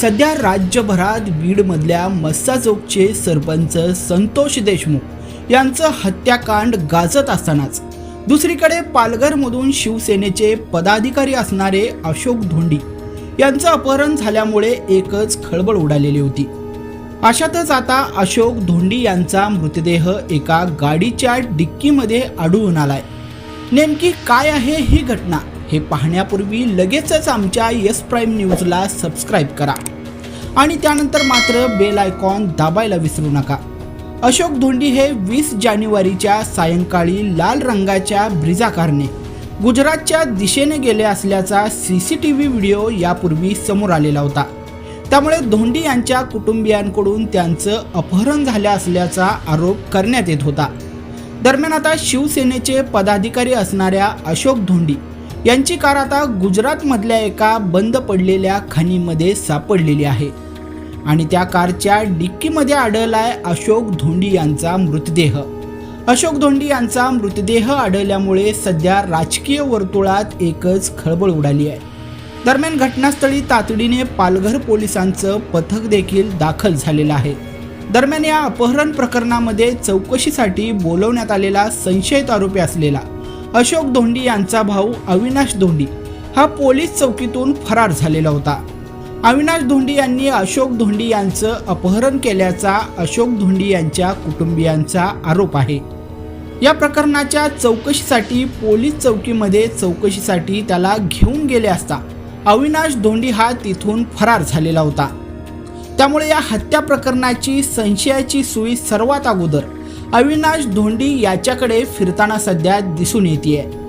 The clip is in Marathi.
सध्या राज्यभरात बीडमधल्या मस्सा चौकचे सरपंच संतोष देशमुख यांचं हत्याकांड गाजत असतानाच दुसरीकडे पालघरमधून शिवसेनेचे पदाधिकारी असणारे अशोक धोंडी यांचं अपहरण झाल्यामुळे एकच खळबळ उडालेली होती. अशातच आता अशोक धोंडी यांचा मृतदेह एका गाडीच्या डिक्कीमध्ये आढळून आलाय. नेमकी काय आहे ही घटना? हे पाहण्यापूर्वी लगेचच आमच्या यस प्राईम न्यूजला सबस्क्राईब करा. आणि त्यानंतर मात्र बेल आयकॉन दाबायला विसरू नका. अशोक धोंडी हे वीस जानेवारीच्या सायंकाळी लाल रंगाच्या ब्रिझा कारने गुजरातच्या दिशेने गेले असल्याचा C C T V video यापूर्वी समोर आलेला होता. त्यामुळे धोंडी यांच्या कुटुंबियांकडून त्यांचं अपहरण झालं असल्याचा आरोप करण्यात येत होता. दरम्यान आता शिवसेनेचे पदाधिकारी असणाऱ्या अशोक धोंडी यांची कार आता गुजरातमधल्या एका बंद पडलेल्या खाणीमध्ये सापडलेली आहे. आणि त्या कारच्या डिक्कीमध्ये आढळलाय अशोक धोंडी यांचा मृतदेह. अशोक धोंडी यांचा मृतदेह आढळल्यामुळे सध्या राजकीय वर्तुळात एकच खळबळ उडाली आहे. दरम्यान घटनास्थळी तातडीने पालघर पोलिसांचं पथक देखील दाखल झालेलं आहे. दरम्यान या अपहरण प्रकरणामध्ये चौकशीसाठी बोलवण्यात आलेला संशयित आरोपी असलेला अशोक धोंडी यांचा भाऊ अविनाश धोंडी हा पोलीस चौकीतून फरार झालेला होता. अविनाश धोंडी यांनी अशोक धोंडी यांचं अपहरण केल्याचा अशोक धोंडी यांच्या कुटुंबियांचा आरोप आहे. या प्रकरणाच्या चौकशीसाठी पोलीस चौकीमध्ये चौकशीसाठी त्याला घेऊन गेले असता अविनाश धोंडी हा तिथून फरार झालेला होता. त्यामुळे या हत्या प्रकरणाची संशयाची सुई सर्वात अगोदर अविनाश धोंडी याच्याकडे फिरताना सध्या दिसून येते